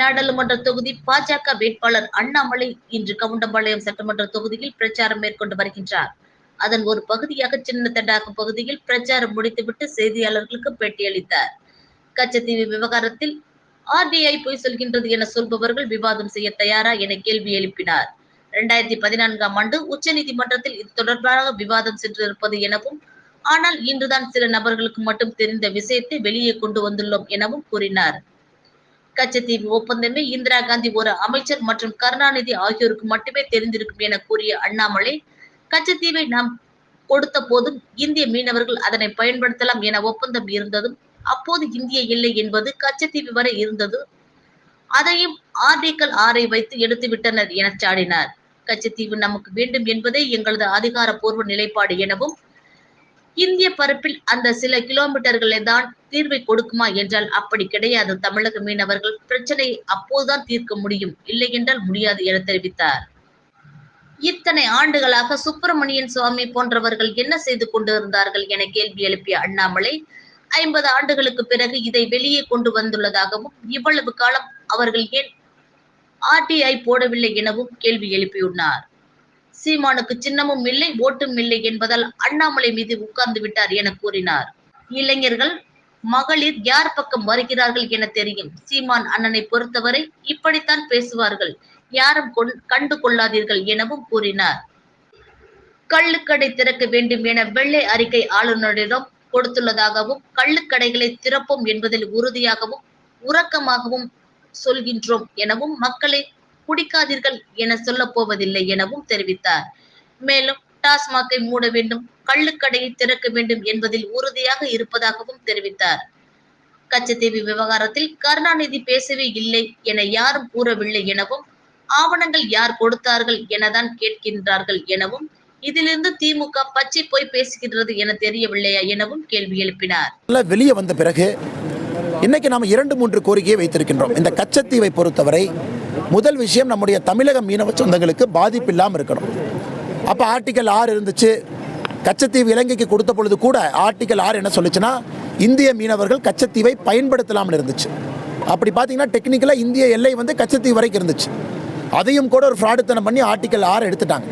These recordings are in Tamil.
நாடாளுமன்ற தொகுதி பாஜக வேட்பாளர் அண்ணாமலை இன்று கவுண்டம்பாளையம் சட்டமன்ற தொகுதியில் பிரச்சாரம் மேற்கொண்டு வருகின்றார். அதன் ஒரு பகுதியாக சின்ன தடாகம் பகுதியில் பிரச்சாரம் முடித்துவிட்டு செய்தியாளர்களுக்கு பேட்டியளித்தார். கச்சத்தீவு விவகாரத்தில் ஆர்டிஐ பொய் சொல்கின்றது என சொல்பவர்கள் விவாதம் செய்ய தயாரா என கேள்வி எழுப்பினார். இரண்டாயிரத்தி பதினான்காம் ஆண்டு உச்சநீதிமன்றத்தில் இது தொடர்பாக விவாதம் சென்றிருப்பது எனவும் ஆனால் இன்றுதான் சில நபர்களுக்கு மட்டும் தெரிந்த விஷயத்தை வெளியே கொண்டு வந்துள்ளோம் எனவும் கூறினார். கச்சத்தீவு ஒப்பந்தமே இந்திரா காந்தி ஒரு அமைச்சர் மற்றும் கருணாநிதி ஆகியோருக்கு மட்டுமே தெரிந்திருக்கும் என கூறிய அண்ணாமலை கச்சத்தீவை நாம் கொடுத்த போதும் இந்திய மீனவர்கள் அதனை பயன்படுத்தலாம் என ஒப்பந்தம் இருந்ததும் அப்போது இந்திய இல்லை என்பது கச்சத்தீவு வரை இருந்தது. அதையும் ஆர்டிக்கல் ஆறை வைத்து எடுத்து விட்டனர் என சாடினார். கச்சத்தீவு நமக்கு வேண்டும் என்பதே எங்களது அதிகாரப்பூர்வ நிலைப்பாடு எனவும் இந்திய பரப்பில் அந்த சில கிலோமீட்டர்களை தான் தீர்வை கொடுக்குமா என்றால் அப்படி கிடையாது. தமிழக மீனவர்கள் பிரச்சனையை அப்போதுதான் தீர்க்க முடியும். இல்லை என்றால் முடியாது என தெரிவித்தார். இத்தனை ஆண்டுகளாக சுப்பிரமணியன் சுவாமி போன்றவர்கள் என்ன செய்து கொண்டிருந்தார்கள் என கேள்வி எழுப்பிய அண்ணாமலை ஐம்பது ஆண்டுகளுக்கு பிறகு இதை வெளியே கொண்டு வந்துள்ளதாகவும் இவ்வளவு காலம் அவர்கள் ஏன் ஆர்டிஐ போடவில்லை எனவும் கேள்வி எழுப்பியுள்ளார். சீமானுக்கு சின்னமும் இல்லை ஓட்டும் இல்லை என்பதால் அண்ணாமலை மீது உட்கார்ந்து விட்டார் என கூறினார். இளைஞர்கள் மகளிர் யார் பக்கம் வருகிறார்கள் என தெரியும். சீமான் அண்ணனை பொறுத்தவரை இப்படித்தான் பேசுவார்கள். யாரும் கண்டு கொள்ளாதீர்கள் எனவும் கூறினார். கள்ளுக்கடை திறக்க வேண்டும் என வெள்ளை அறிக்கை ஆளுநரிடம் கொடுத்துள்ளதாகவும் கள்ளுக்கடைகளை திறப்போம் என்பதில் உறுதியாகவும் உறக்கமாகவும் சொல்கின்றோம் எனவும் மக்களை குடிக்காதீர்கள் என சொல்ல போவதில்லை எனவும் தெரிவித்தார். மேலும் டாஸ்மாகை மூட வேண்டும் கள்ளுக்கடையை திறக்க வேண்டும் என்பதில் உறுதியாக இருப்பதாகவும் தெரிவித்தார். கச்சத்தீவு விவகாரத்தில் கருணாநிதி பேசவே இல்லை என யாரும் கூறவில்லை எனவும் ஆவணங்கள் யார் கொடுத்தார்கள் எனதான் கேட்கின்றார்கள் எனவும் இதிலிருந்து திமுக பச்சை போய் பேசுகின்றது என தெரியவில்லையா எனவும் கேள்வி எழுப்பினார். வெளியே வந்த பிறகு இன்னைக்கு நாம் இரண்டு மூன்று கோரிக்கையை வைத்திருக்கின்றோம். இந்த கச்சத்தீவை பொறுத்தவரை முதல் விஷயம் நம்முடைய தமிழக மீனவ சொந்தங்களுக்கு பாதிப்பு இல்லாமல் இருக்கணும். அப்போ ஆர்டிக்கல் ஆறு இருந்துச்சு. கச்சத்தீவு இலங்கைக்கு கொடுத்த பொழுது கூட ஆர்டிக்கல் ஆறு என்ன சொல்லுச்சுன்னா இந்திய மீனவர்கள் கச்சத்தீவை பயன்படுத்தலாம்னு இருந்துச்சு. அப்படி பார்த்தீங்கன்னா டெக்னிக்கலாக இந்திய எல்லை வந்து கச்சத்தீவு வரைக்கும் இருந்துச்சு. அதையும் கூட ஒரு ஃப்ராடுத்தனம் பண்ணி ஆர்டிக்கல் ஆறு எடுத்துட்டாங்க.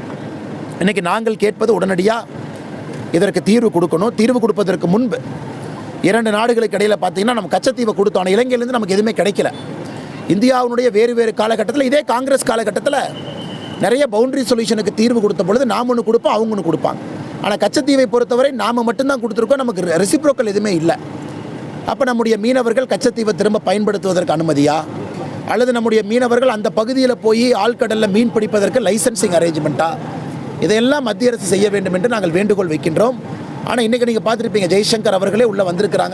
இன்றைக்கி நாங்கள் கேட்பது உடனடியாக இதற்கு தீர்வு கொடுக்கணும். தீர்வு கொடுப்பதற்கு முன்பு இரண்டு நாடுகளுக்கு இடையில் பார்த்தீங்கன்னா நம்ம கச்சத்தீவை கொடுத்தோம். ஆனால் இலங்கையிலேருந்து நமக்கு எதுவுமே கிடைக்கல. இந்தியாவினுடைய வேறு வேறு காலகட்டத்தில் இதே காங்கிரஸ் காலகட்டத்தில் நிறைய பவுண்டரி சொல்யூஷனுக்கு தீர்வு கொடுத்த பொழுது நாம் ஒன்று கொடுப்போம் அவங்க ஒன்று கொடுப்பாங்க. ஆனால் கச்சத்தீவை பொறுத்தவரை நாம் மட்டும்தான் கொடுத்துருக்கோம் நமக்கு ரெசிப்ரோக்கல் எதுவுமே இல்லை. அப்போ நம்முடைய மீனவர்கள் கச்சத்தீவை திரும்ப பயன்படுத்துவதற்கு அனுமதியா? அல்லது நம்முடைய மீனவர்கள் அந்த பகுதியில் போய் ஆழ்கடலில் மீன் பிடிப்பதற்கு லைசன்சிங் அரேஞ்ச்மெண்ட்டா இதையெல்லாம் மத்திய அரசு செய்ய வேண்டும் என்று நாங்கள் வேண்டுகோள் வைக்கின்றோம். ஆனால் இன்றைக்கி நீங்கள் பார்த்துருப்பீங்க ஜெய்சங்கர் அவர்களே உள்ளே வந்திருக்கிறாங்க.